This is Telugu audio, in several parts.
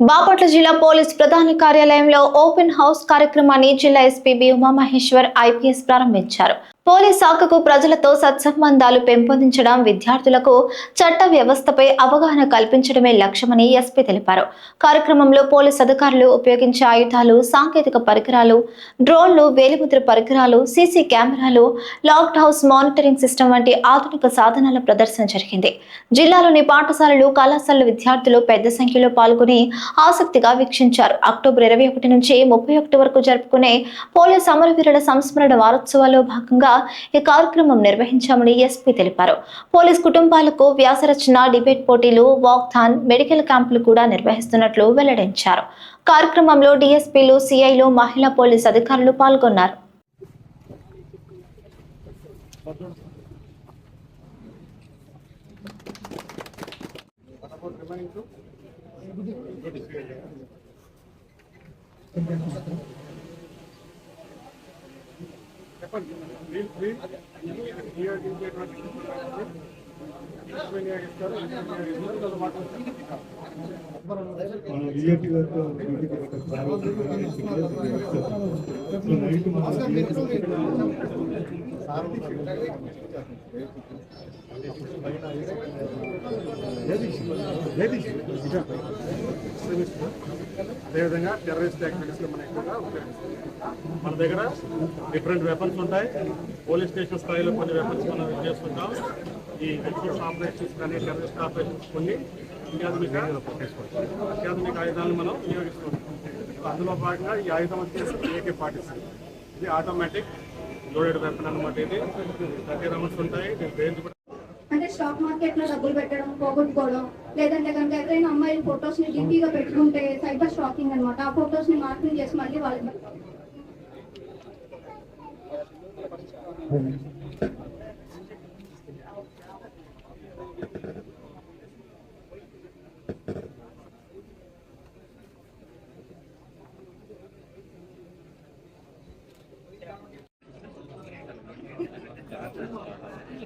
బాపట్ల జిల్లా పోలీస్ ప్రధాన కార్యాలయంలో ఓపెన్ హౌస్ కార్యక్రమాన్ని జిల్లా ఎస్పీ బి ఉమామహేశ్వర్ ఐపీఎస్ ప్రారంభించారు. పోలీస్ శాఖకు ప్రజలతో సత్సంబంధాలు పెంపొందించడం విద్యార్థులకు చట్ట వ్యవస్థపై అవగాహన కల్పించడమే లక్ష్యమని ఎస్పీ తెలిపారు. కార్యక్రమంలో పోలీస్ అధికారులు ఉపయోగించే ఆయుధాలు సాంకేతిక పరికరాలు డ్రోన్లు వేలిముద్ర పరికరాలు సీసీ కెమెరాలు లాక్డ్ హౌస్ మానిటరింగ్ సిస్టమ్ వంటి ఆధునిక సాధనాల ప్రదర్శన జరిగింది. జిల్లాలోని పాఠశాలలు కళాశాలల విద్యార్థులు పెద్ద సంఖ్యలో పాల్గొని ఆసక్తిగా వీక్షించారు. అక్టోబర్ ఇరవై ఒకటి నుంచి ముప్పై ఒకటి వరకు జరుపుకునే పోలీస్ అమరవీరుల సంస్మరణ వారోత్సవాల్లో భాగంగా ఈ కార్యక్రమం నిర్వహించామని ఎస్పీ తెలిపారు. పోలీస్ కుటుంబాలకు వ్యాసరచన డిబేట్ పోటీలు వాక్థాన్ మెడికల్ క్యాంపులు కూడా నిర్వహిస్తున్నట్లు వెల్లడించారు. కార్యక్రమంలో డిఎస్పీలు సిఐలు మహిళా పోలీస్ అధికారులు పాల్గొన్నారు. చెప్పండి చెప్పండి నియోగించేటువంటి విఐపి నైట్ అదేవిధంగా టెర్రరిస్ట్ యాక్టివిటీస్లో మనం ఎక్కువగా ఉపయోగిస్తాం. మన దగ్గర డిఫరెంట్ వెపన్స్ ఉంటాయి. పోలీస్ స్టేషన్ స్థాయిలో కొన్ని వెపన్స్ మనం యూజ్ చేస్తుంటాం. ఈ ఎక్స్పోర్ట్స్ ఆపరేషన్స్ కానీ టెర్రరిస్ట్ ఆపరేషన్స్ కొన్ని అత్యాధునిక అత్యాధునిక ఆయుధాలను మనం వినియోగిస్తుంటాం అందులో భాగంగా ఈ ఆయుధం వచ్చేసి ఏకే పాటిస్తుంది ఇది ఆటోమేటిక్ లోడెడ్ వెపన్ అనమాట ఇది. థర్టీ రౌండ్స్ ఉంటాయి. దీని రేంజ్ కూడా స్టాక్ మార్కెట్లో డబ్బులు పెట్టడం పోగొట్టుకోవడం లేదంటే కనుక ఎవరైనా అమ్మాయిల ఫొటోస్ని డీపీగా పెట్టుకుంటే సైబర్ స్టాకింగ్ అన్నమాట. ఆ ఫొటోస్ని మార్కింగ్ చేసి మళ్ళీ వాళ్ళకి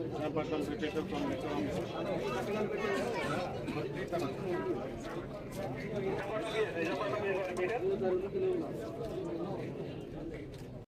విశాఖపట్నం క్రికెటర్ ఫ్రమ్